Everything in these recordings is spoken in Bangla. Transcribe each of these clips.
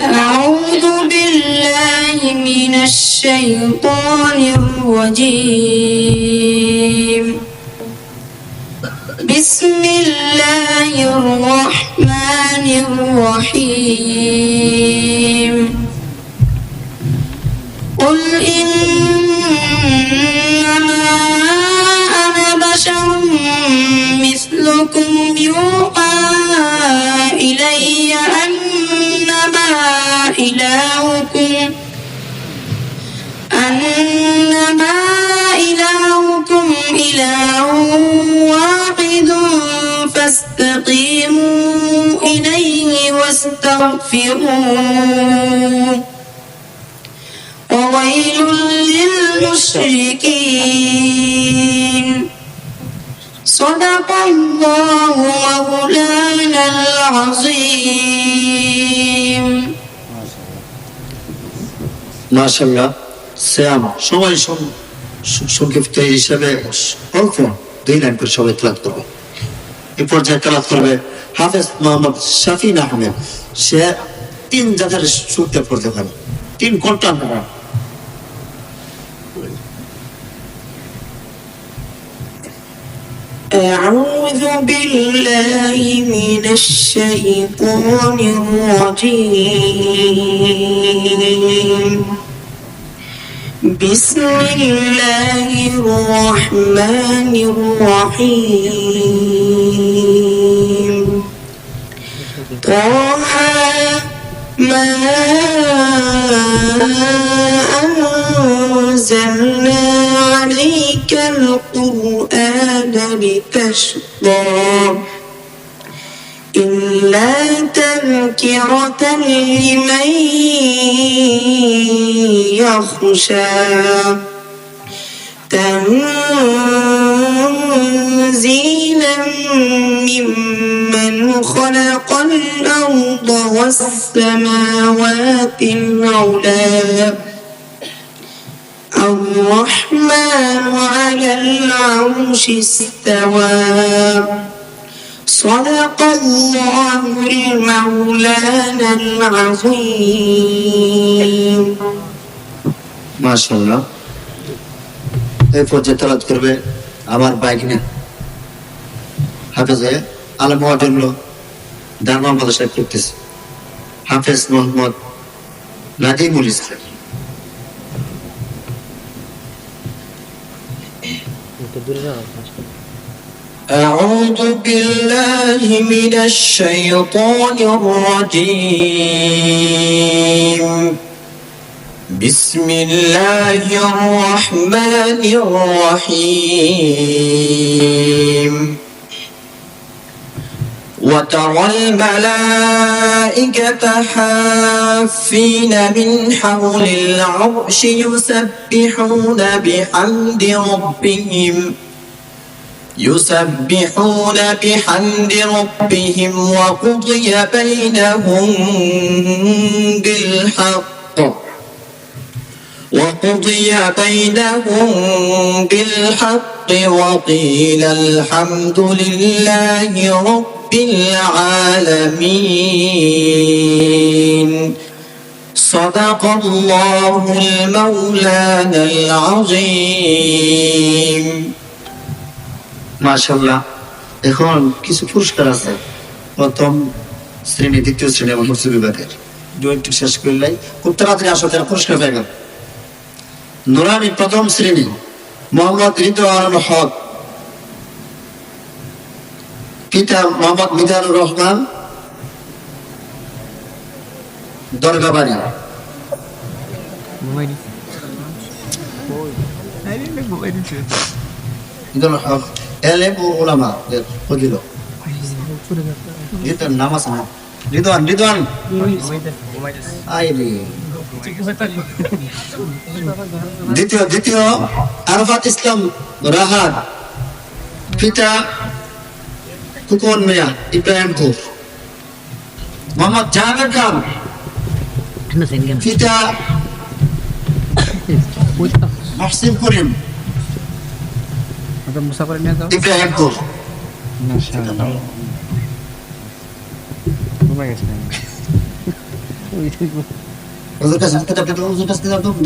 أعوذ بالله من الشيطان الرجيم. بسم الله الرحمن الرحيم. قل إنما أنا بشر مثلكم يوحى فاستقيموا إليه واستغفروه وويل للمشركين صدق الله مولانا العظيم মাশাল্লাহ শ্যাম সবাই সং- স- সংক্ষিপ্ত হিসাবে স- অল্প দুই লাইন করে সবাই ক্লাস করবে এই পর্যায়ে ক্লাস করবে হাফেজ মোহাম্মদ শাফিন আহমেদ সে তিন জাতের সুরতে পড়তে পারে তিন ঘন্টা পড়া أعوذ بالله من الشيطان الرجيم بسم الله الرحمن الرحيم طه ما أنزلنا عليك القرآن لتشقى إلا تذكرة لمن يخشى تنزيلا ممن خلق الأرض والسماوات العلى الرحمن على العرش استوى صدق الله المولانا العظيم মাশাল্লাহ এই পর্যায়ে তালাত করবে আমার বাইক নিয়ে হাফেজে আলম হওয়ার জন্য درمان پادشاه قدس حافظ محمد ندیمول اسلام أعوذ بالله من الشيطان الرجيم بسم الله الرحمن الرحيم وترى الملائكة حافين من حول العرش يسبحون بحمد ربهم. يسبحون بحمد ربهم وقضي بينهم بالحق. وقضي بينهم بالحق وقيل الحمد لله رب العالمين صدق الله المولانا العظيم মাশাল্লাহ এখন কিছু পুরস্কার আছে প্রথম শ্রেণী দ্বিতীয় শ্রেণী এবং মুসলিম বিভাগের দুইটি শেষ করলেই খুব তাড়াতাড়ি আসো তারা পুরস্কার পেয়ে গেল নুরানি প্রথম শ্রেণী মোহাম্মদ রিদওয়ানুল হক পিতা মোহাম্মদ মিজানুর রহমান দরগাবাড়ি দ্বিতীয় দ্বিতীয় আরফাত ইসলাম রাহাত। পিতা কুকন মিয়া ইব্রাহিমপুর মোহাম্মদ জাহাঙ্গীর খান পিতা মহসিন করিম ইব্রাহিমপুর।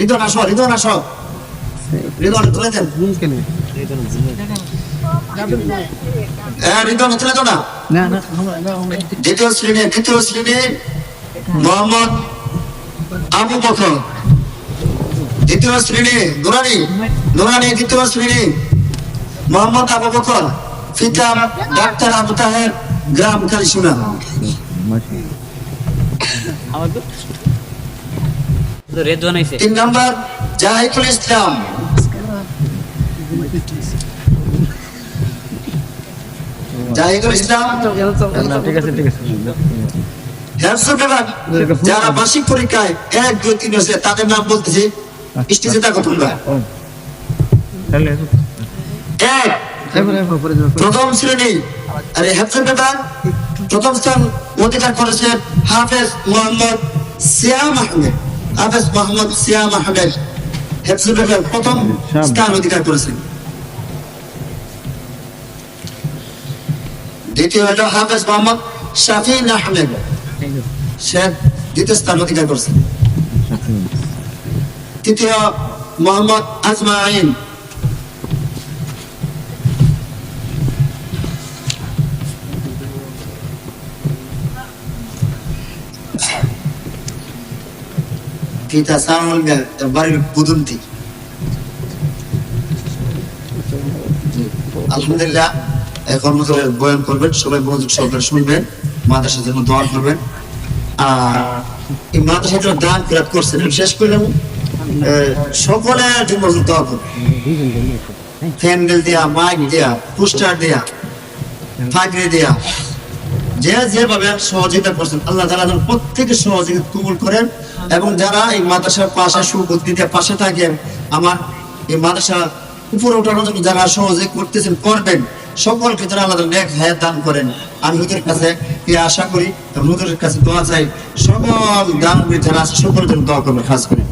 রিদওয়ান আসো, রিদওয়ান আসো। রিদওয়ান তুলে দেন। হ্যাঁ, রিদওয়ান তুলে দাও না। দ্বিতীয় শ্রেণি তৃতীয় শ্রেণি মোহাম্মদ আবু বকর। দ্বিতীয় শ্রেণি নুরানি। নুরানি দ্বিতীয় শ্রেণি মোহাম্মদ আবু বকর। পিতা ডাক্তার আবু তাহের গ্রাম কালিসুনা। তিন নম্বর জাহিদুল ইসলাম। জাহিদুল ইসলাম ঠিক আছে ঠিক আছে। হেলথ বিভাগ যারা মাসিক পরীক্ষায় এক দুই তিন হয়েছে তাদের নাম বলতেছি। স্টেজে এক প্রথম শ্রেণি। আরে হেফজুল বিভাগ প্রথম স্থান অধিকার করেছেন হাফেজ মোহাম্মদ সিয়াম আহমেদ। হাফেজ মোহাম্মদ সিয়াম আহমেদ। হেফজুল বিভাগ প্রথম স্থান অধিকার করেছেন। দ্বিতীয় হলো হাফেজ মোহাম্মদ শাফিন আহমেদ সে দ্বিতীয় স্থান অধিকার করেছেন তৃতীয় মোহাম্মদ আজমাইন। পিতা সামল বাড়ির বুদন্তি। আলহামদুলিল্লাহ। এখন বয়ান করবেন, সবাই মনোযোগ সহকারে শুনবেন মাদ্রাসার জন্য দোয়া করবেন। আর এই দান করছেন শেষ করলাম সকলের জন্য দোয়া করবেন ফ্যান্ডেল দেয়া, মাইক দেয়া, পোস্টার দেয়া ফাগরি দেয়া, যে যেভাবে সহযোগিতা করছেন, আল্লাহ তালা যেন প্রত্যেকের সহযোগিতা কবুল করেন এবং যারা এই মাদ্রাসার পাশে সুবুদ্ধিতে পাশে থাকেন, আমার এই মাদ্রাসা উপরে ওঠানোর জন্য যারা সহযোগ করতেছেন, করবেন। সকলকে যারা আল্লাহ নেক হায়াত দান করেন। আমি হুজুরের কাছে আশা করি হুজুরের কাছে দোয়া চাই, সকল দান যারা সকলের জন্য দোয়া করবেন, খাস করে।